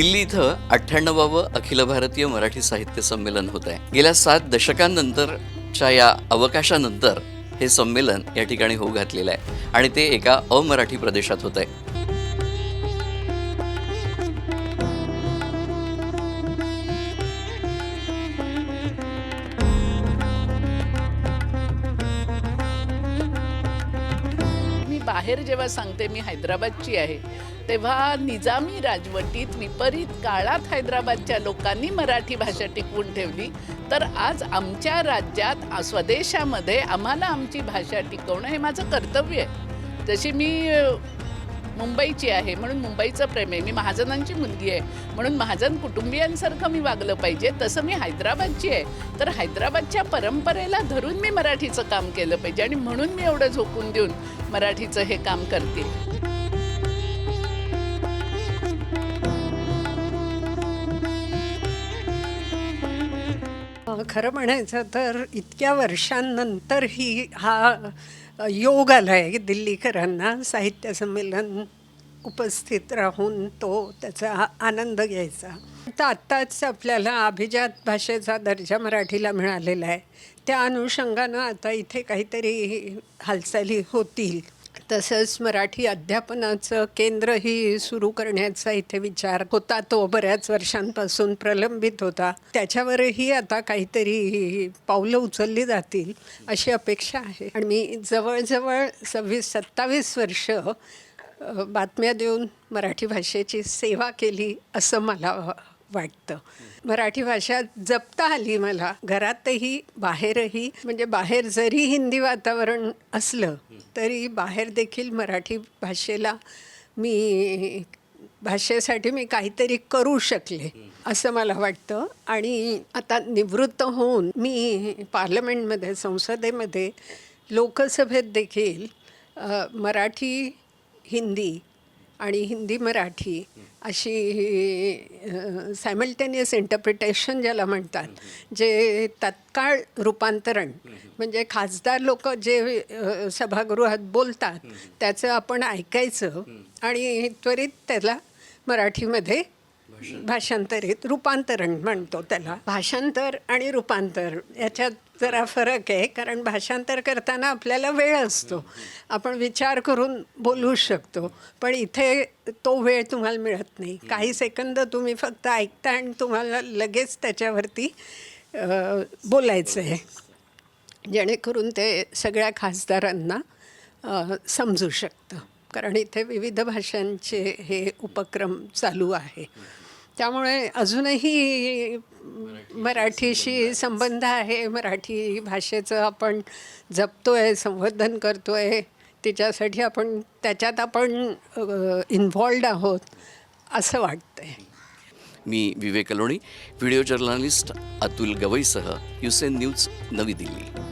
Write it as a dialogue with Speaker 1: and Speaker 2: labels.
Speaker 1: दिल्ली इथं अठ्ठ्याण्णवावं अखिल भारतीय मराठी साहित्य संमेलन होत आहे. गेल्या सात दशकांनंतरच्या या अवकाशानंतर हे संमेलन या ठिकाणी होऊ घातलेलं आहे आणि ते एका अमराठी प्रदेशात होत आहे.
Speaker 2: बाहेर जेव्हा सांगते मी हैदराबादची आहे तेव्हा निजामी राजवटीत विपरीत काळात हैदराबादच्या लोकांनी मराठी भाषा टिकवून ठेवली. तर आज आमच्या राज्यात स्वदेशामध्ये आम्हाला आमची भाषा टिकवणं हे माझं कर्तव्य आहे. जशी मी मुंबईची आहे. म्हणून मुंबईचं प्रेम आहे. मी महाजनांची मुलगी आहे. म्हणून महाजन कुटुंबियांसारखं मी वागलं पाहिजे. तसं मी हैदराबादची आहे. तर हैदराबादच्या परंपरेला धरून मी मराठीचं काम केलं पाहिजे. आणि म्हणून मी एवढं झोकून देऊन मराठीचं हे काम करते.
Speaker 3: खरं म्हणायचं तर इतक्या वर्षांनंतरही हा अ, योग आला आहे दिल्लीकरांना साहित्य संमेलन उपस्थित राहून तो त्याचा आनंद घ्यायचा. तर आत्ताच आपल्याला अभिजात भाषेचा दर्जा मराठीला मिळालेला आहे. त्या अनुषंगानं आता इथे काहीतरी हालचाली होतील. तसंच मराठी अध्यापनाचं केंद्रही सुरू करण्याचा इथे विचार होता. तो बऱ्याच वर्षांपासून प्रलंबित होता. त्याच्यावरही आता काहीतरी पावलं उचलली जातील अशी अपेक्षा आहे. आणि मी जवळजवळ सव्वीस सत्तावीस वर्ष बातम्या देऊन मराठी भाषेची सेवा केली असं मला वाटतं. मराठी भाषा जपता आली मला. घरातही बाहेरही म्हणजे बाहेर जरी हिंदी वातावरण असलं तरी बाहेर देखील मराठी भाषेला मी भाषेसाठी मी काहीतरी करू शकले असं मला वाटतं. आणि आता निवृत्त होऊन मी पार्लमेंटमध्ये संसदेमध्ये लोकसभेत देखील मराठी हिंदी आणि हिंदी मराठी अशी सायमल्टेनियस इंटरप्रिटेशन ज्याला म्हणतात जे तत्काळ रूपांतरण म्हणजे खासदार लोक जे सभागृहात बोलतात त्याचं आपण ऐकायचं आणि त्वरित त्याला मराठीमध्ये भाषांतरित रूपांतरण म्हणतो त्याला. भाषांतर आणि रूपांतर याच्यात जरा फरक आहे कारण भाषांतर करताना आपल्याला वेळ असतो. आपण विचार करून बोलू शकतो पण इथे तो वेळ तुम्हाला मिळत नाही. काही सेकंद तुम्ही फक्त ऐकता आणि तुम्हाला लगेच त्याच्यावरती बोलायचं आहे. जेणेकरून ते सगळ्या खासदारांना समजू शकतं. कारण इथे विविध भाषांचे हे उपक्रम चालू आहे. त्यामुळे अजूनही मराठीशी संबंध आहे. मराठी भाषेचं आपण जपतोय संवर्धन करतोय. तिच्यासाठी आपण त्याच्यात आपण इन्व्हॉल्ड आहोत असं वाटतंय.
Speaker 1: मी विवेक अलोणी व्हिडिओ जर्नलिस्ट अतुल गवईसह युसेन न्यूज नवी दिल्ली.